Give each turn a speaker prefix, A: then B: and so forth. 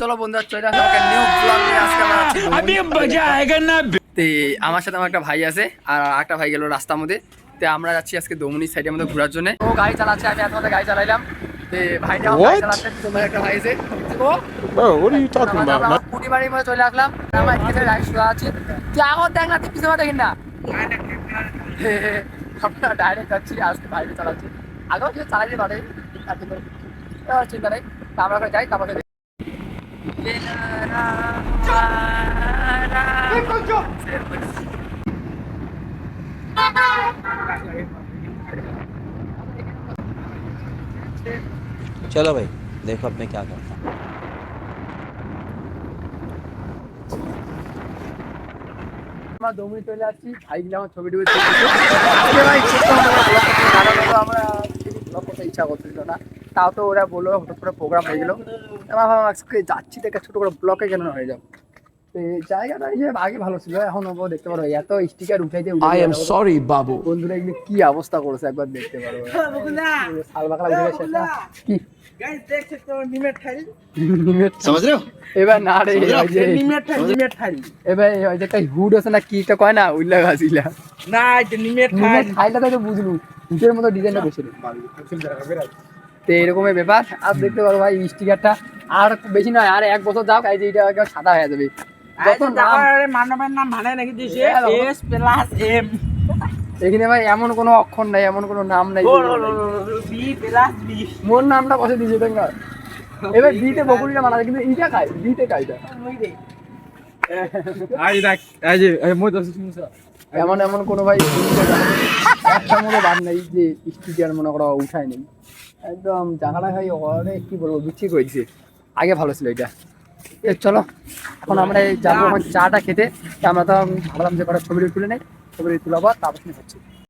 A: চলো বন্ধুরা চলে আমার সাথে আমার একটা ভাই আছে আর একটা ভাই গেল রাস্তার মধ্যে। তে আমরা যাচ্ছি আজকে দমনি সাইডে মধ্যে ঘোরার জন্য। ও গাড়ি চালাচ্ছে আমি আজ গাড়ি চালাইলাম। চলে আসলাম। আমার আছে। তুই আগর দেখ না তুই পিছনে না। আমরা ডাইরেক্ট যাচ্ছি আজকে বাইরে চালাচ্ছি। আগেও চালাইতে পারে চিন্তা নেই। আমরা ওখানে যাই তারপরে
B: चलो भाई देखो अब मैं क्या करता हूँ
A: আমরা দমনি চলে আসছি ভাই গিয়ে আমার ছবি টবি তুলতেছে। আজকে ভাই ছোট্ট মতো করে vlog করতে জানা হলো আমরা ব্লগ করতে ইচ্ছা করছিল না তাও তো ওরা বললো হঠাৎ করে প্রোগ্রাম হয়ে গেলো আমার ভাবলাম আজকে যাচ্ছি দেখে ছোট করে ব্লকে কেন হয়ে যাবো তো এই জায়গাটা এই যে আগে ভালো ছিল এখন ও দেখতে পারো এত স্টিকার উঠাইতে
C: I am sorry, Babu.
A: বন্ধুরা এগুলো কি অবস্থা করেছে একবার দেখতে পারো শাল বাকলা উঠে গেছে একটা। কি নিমের ঠাই। এবার না রে ওই যে এবার ওই যে হুড আছে না কি কয় না উল্লা গাছিলা নিমের ঠাইটা তো বুঝলু হুটের মতো ডিজাইনটা বসেছিল তো এরকমের ব্যাপার। আর দেখতে পারো ভাই স্টিকারটা আর বেশি নয় আর এক বছর যাও এই যে এটা সাদা হয়ে যাবে। যত নাম
D: মানবের নাম রেখে দিয়েছে এস প্লাস এম
A: এখানে ভাই এমন কোনো অক্ষর নাই এমন কোনো নাম নাই
D: বি প্লাস বি।
A: মোর নামটা বসে দিয়েছে দেখ না এবার বিতে বকুড়িটা মানা যায়, কিন্তু ইটা খায় বিতে খায় এটা এমন এমন কোনো ভাই একটা মতো বাদ নেই যে স্টিকার মনে করা উঠায় নেই। একদম জায়গাটা ভাই অনেক কি বলব বিচ্ছিরি করে দিছে আগে ভালো ছিল এটা। চলো এখন আমরা এই যাব এখন চাটা খেতে। আমরা তো ভাবলাম যে কটা ছবি তুলে নেই। ছবি এই পর তারপর হচ্ছে।